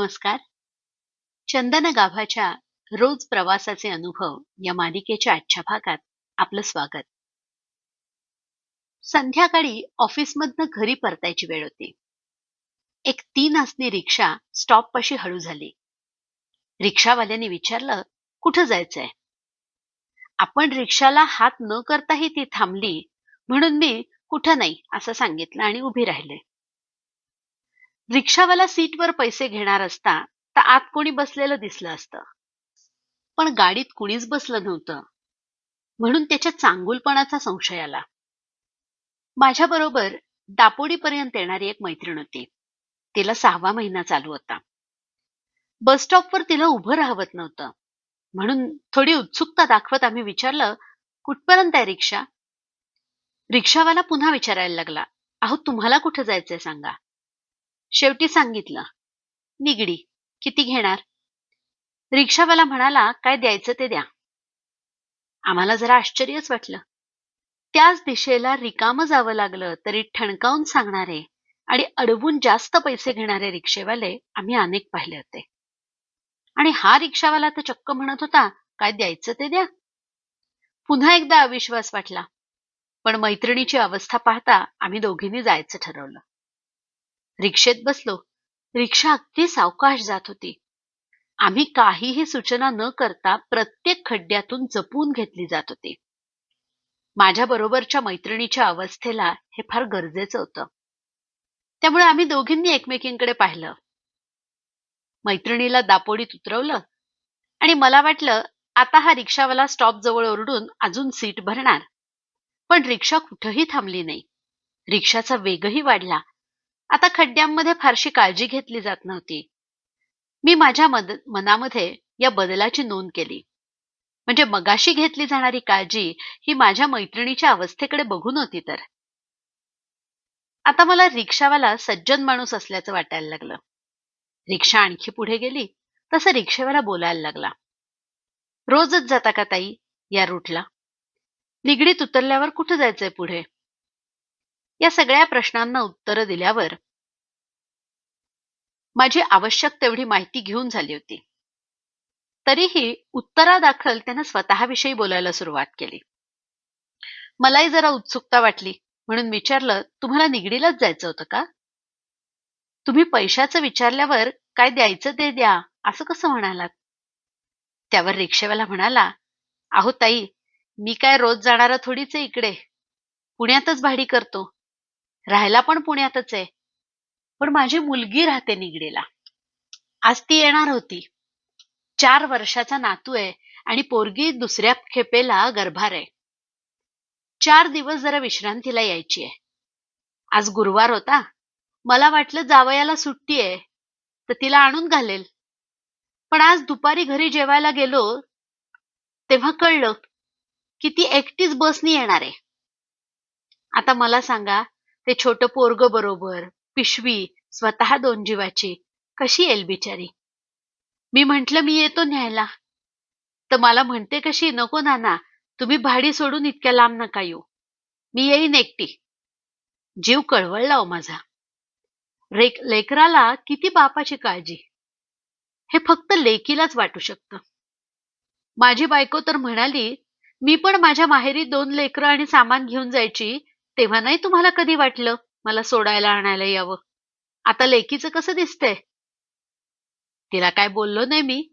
नमस्कार. चंदन गाभाच्या रोज प्रवासाचे अनुभव या मालिकेच्या आजच्या भागात आपलं स्वागत. संध्याकाळी ऑफिसमधनं घरी परतायची वेळ होती. एक तीन असणी रिक्षा स्टॉप पाशी हळू झाली. रिक्षावाल्याने विचारलं कुठं जायचंय? आपण रिक्षाला हात न करताही ती थांबली म्हणून मी कुठं नाही असं सांगितलं आणि उभी राहिले. रिक्षावाला सीटवर पैसे घेणार असता तर आत कोणी बसलेलं दिसलं असतं. पण गाडीत कुणीच बसलं नव्हतं. म्हणून त्याच्या चांगुलपणाचा संशय आला. माझ्याबरोबर दापोडीपर्यंत येणारी एक मैत्रीण होती. तिला सहावा महिना चालू होता. बस स्टॉपवर तिला उभं राहवत नव्हतं. म्हणून थोडी उत्सुकता दाखवत आम्ही विचारलं कुठपर्यंत आहे रिक्षा? रिक्षावाला पुन्हा विचारायला लागला अहो तुम्हाला कुठं जायचंय सांगा. शेवटी सांगितलं निगडी किती घेणार? रिक्षावाला म्हणाला काय द्यायचं ते द्या. आम्हाला जरा आश्चर्यच वाटलं. त्याच दिशेला रिकामं जावं लागलं तरी ठणकावून सांगणारे आणि अडवून जास्त पैसे घेणारे रिक्षेवाले आम्ही अनेक पाहिले होते. आणि हा रिक्षावाला तर चक्क म्हणत होता काय द्यायचं ते द्या. पुन्हा एकदा अविश्वास वाटला. पण मैत्रिणीची अवस्था पाहता आम्ही दोघींनी जायचं ठरवलं. रिक्षेत बसलो. रिक्षा अगदी सावकाश जात होती. आम्ही काहीही सूचना न करता प्रत्येक खड्ड्यातून जपून घेतली जात होती. माझ्या बरोबरच्या मैत्रिणीच्या अवस्थेला हे फार गरजेचं होतं. त्यामुळे आम्ही दोघींनी एकमेकींकडे पाहिलं. मैत्रिणीला दापोडीत उतरवलं आणि मला वाटलं आता हा रिक्षावाला स्टॉप जवळ ओरडून अजून सीट भरणार. पण रिक्षा कुठंही थांबली नाही. रिक्षाचा वेगही वाढला. आता खड्ड्यांमध्ये फारशी काळजी घेतली जात नव्हती. मी माझ्या मद मनामध्ये या बदलाची नोंद केली. म्हणजे मगाशी घेतली जाणारी काळजी ही माझ्या मैत्रिणीच्या अवस्थेकडे बघून होती तर. आता मला रिक्षावाला सज्जन माणूस असल्याचं वाटायला लागलं. रिक्षा आणखी पुढे गेली तसं रिक्षेवाला बोलायला लागला. रोजच जाता का ताई? या रूटला. निगडीत उतरल्यावर कुठं जायचंय पुढे? या सगळ्या प्रश्नांना उत्तरं दिल्यावर माझी आवश्यक तेवढी माहिती घेऊन झाली होती. तरीही उत्तरादाखल त्यानं स्वतःविषयी बोलायला सुरुवात केली. मलाही जरा उत्सुकता वाटली म्हणून विचारलं तुम्हाला निगडीलाच जायचं होतं का? तुम्ही पैशाचं विचारल्यावर काय द्यायचं ते द्या असं कसं म्हणालात? त्यावर रिक्षेवाला म्हणाला अहो ताई मी काय रोज जाणारा थोडीच आहे इकडे. पुण्यातच भाडी करतो. राहायला पण पुण्यातच आहे. पण माझी मुलगी राहते निगडीला. आज ती येणार होती. चार वर्षाचा नातू आहे आणि पोरगी दुसऱ्या खेपेला गर्भार आहे. चार दिवस जरा विश्रांतीला यायची आहे. आज गुरुवार होता. मला वाटलं जावयाला सुट्टी आहे. तर तिला आणून घालेल. पण आज दुपारी घरी जेवायला गेलो तेव्हा कळलं की ती एकटीच बसनी येणार आहे. आता मला सांगा ते छोटं पोरग बरोबर पिशवी स्वतः दोन जीवाची कशी येईल बिचारी? मी म्हंटलं मी येतो न्यायला. तर मला म्हणते कशी नको नाना तुम्ही भाडी सोडून इतक्या लांब नका येऊ. मी येईन एकटी. जीव कळवळला हो माझा. रेक लेकराला किती बापाची काळजी? हे फक्त लेकीलाच वाटू शकतं. माझी बायको तर म्हणाली मी पण माझ्या माहेरी दोन लेकरं आणि सामान घेऊन जायची तेव्हा नाही तुम्हाला कधी वाटलं मला सोडायला आणायला यावं? आता लेकीचं कसं दिसतंय? तिला काय बोललो नाही मी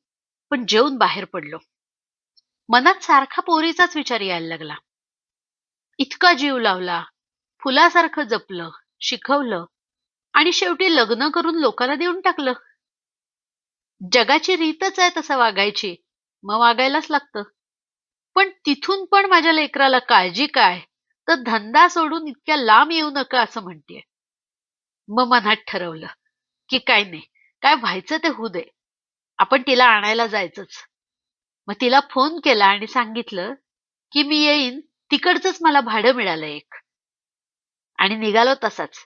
पण जेवून बाहेर पडलो. मनात सारखा पोरीचाच विचार यायला लागला. इतका जीव लावला फुलासारखं जपलं शिकवलं आणि शेवटी लग्न करून लोकांना देऊन टाकलं. जगाची रीतच आहे तसं वागायची मग वागायलाच लागतं. पण तिथून पण माझ्या लेकराला काळजी काय? तर धंदा सोडून इतक्या लांब येऊ नका असं म्हणतेय. मग मनात ठरवलं की काय नाही काय व्हायचं ते होऊ दे. आपण तिला आणायला जायचंच. मग तिला फोन केला आणि सांगितलं की मी येईन तिकडचंच मला भाडं मिळालं एक. आणि निघालो तसाच.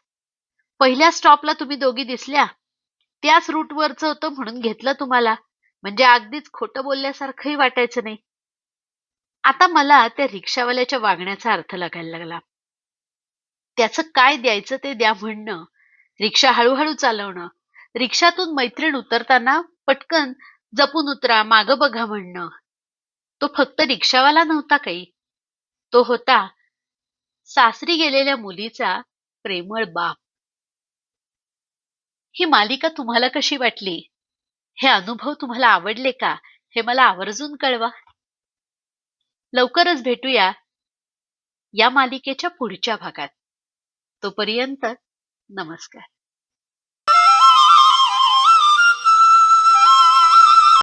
पहिल्या स्टॉपला तुम्ही दोघी दिसल्या. त्याच रूटवरचं होतं म्हणून घेतलं तुम्हाला. म्हणजे अगदीच खोटं बोलल्यासारखंही वाटायचं नाही. आता मला त्या रिक्षावाल्याच्या वागण्याचा अर्थ लागायला लागला. त्याचं काय द्यायचं ते द्या म्हणणं रिक्षा हळूहळू चालवणं रिक्षातून मैत्रीण उतरताना पटकन जपून उतरा मागं बघा म्हणणं. तो फक्त रिक्षावाला नव्हता काही. तो होता सासरी गेलेल्या मुलीचा प्रेमळ बाप. ही मालिका तुम्हाला कशी वाटली? हे अनुभव तुम्हाला आवडले का? हे मला आवर्जून कळवा. लवकरच भेटूया या मालिकेच्या पुढच्या भागात. तोपर्यंत नमस्कार.